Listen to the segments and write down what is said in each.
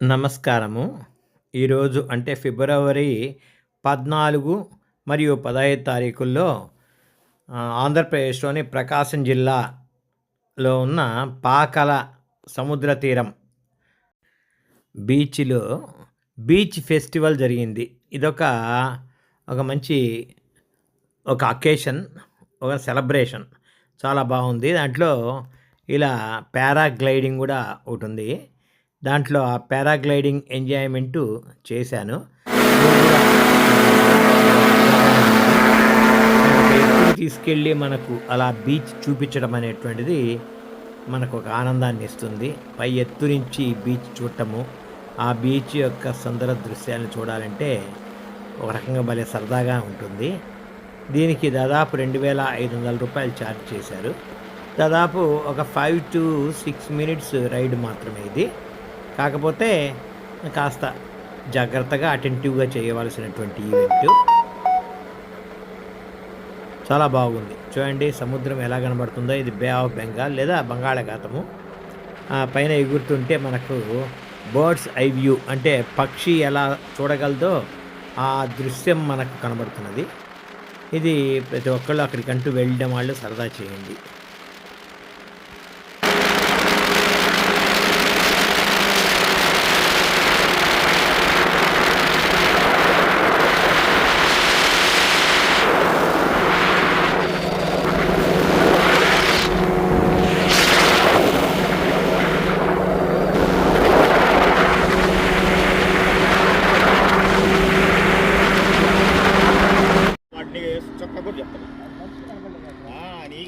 నమస్కారము. ఈరోజు అంటే ఫిబ్రవరి పద్నాలుగు మరియు పదహైదు తారీఖుల్లో ఆంధ్రప్రదేశ్లోని ప్రకాశం జిల్లాలో ఉన్న పాకల సముద్ర తీరం బీచ్లో బీచ్ ఫెస్టివల్ జరిగింది. ఇదొక ఒక మంచి ఒక అకేషన్ ఒక సెలబ్రేషన్. చాలా బాగుంది. దాంట్లో ఇలా పారాగ్లైడింగ్ కూడా ఒకటి ఉంది. దాంట్లో ఆ పారాగ్లైడింగ్ ఎంజాయ్మెంటు చేశాను. తీసుకెళ్ళి మనకు అలా బీచ్ చూపించడం అనేటువంటిది మనకు ఒక ఆనందాన్ని ఇస్తుంది. పై ఎత్తు నుంచి బీచ్ చూడటము ఆ బీచ్ యొక్క సుందర దృశ్యాలను చూడాలంటే ఒక రకంగా భలే సరదాగా ఉంటుంది. దీనికి దాదాపు రెండు వేల ఐదు వందల రూపాయలు ఛార్జ్ చేశారు. దాదాపు ఒక five to six minutes ride మాత్రమే ఇది. కాకపోతే కాస్త జాగ్రత్తగా అటెంటివ్గా చేయవలసినటువంటి ఈవెంట్ చాలా బాగుంది. చూడండి సముద్రం ఎలా కనబడుతుందో. ఇది బే ఆఫ్ బెంగాల్ లేదా బంగాళాఖాతము. ఆ పైన ఎగురుతుంటే మనకు బర్డ్స్ ఐ వ్యూ అంటే పక్షి ఎలా చూడగలదో ఆ దృశ్యం మనకు కనబడుతున్నది. ఇది ప్రతి ఒక్కళ్ళు అక్కడికంటూ వెళ్ళడం వాళ్ళు సరదా చేయండి.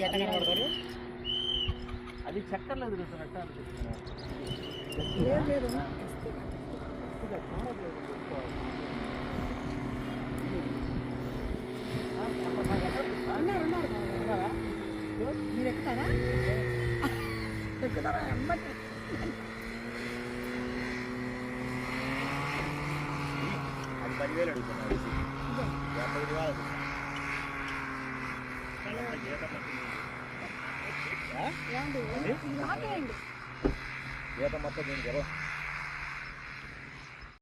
ఆ, నీకు ఎట్ట కనబడతారు అది చక్కర్లో తిరుగుతున్నట్టు? మీరు ఎక్కుతారా ఎక్కుతారా ఎమ్మటి అది పదివేలు అడుగుతున్నారు జీతం మొత్తం దీనికి ఎవరు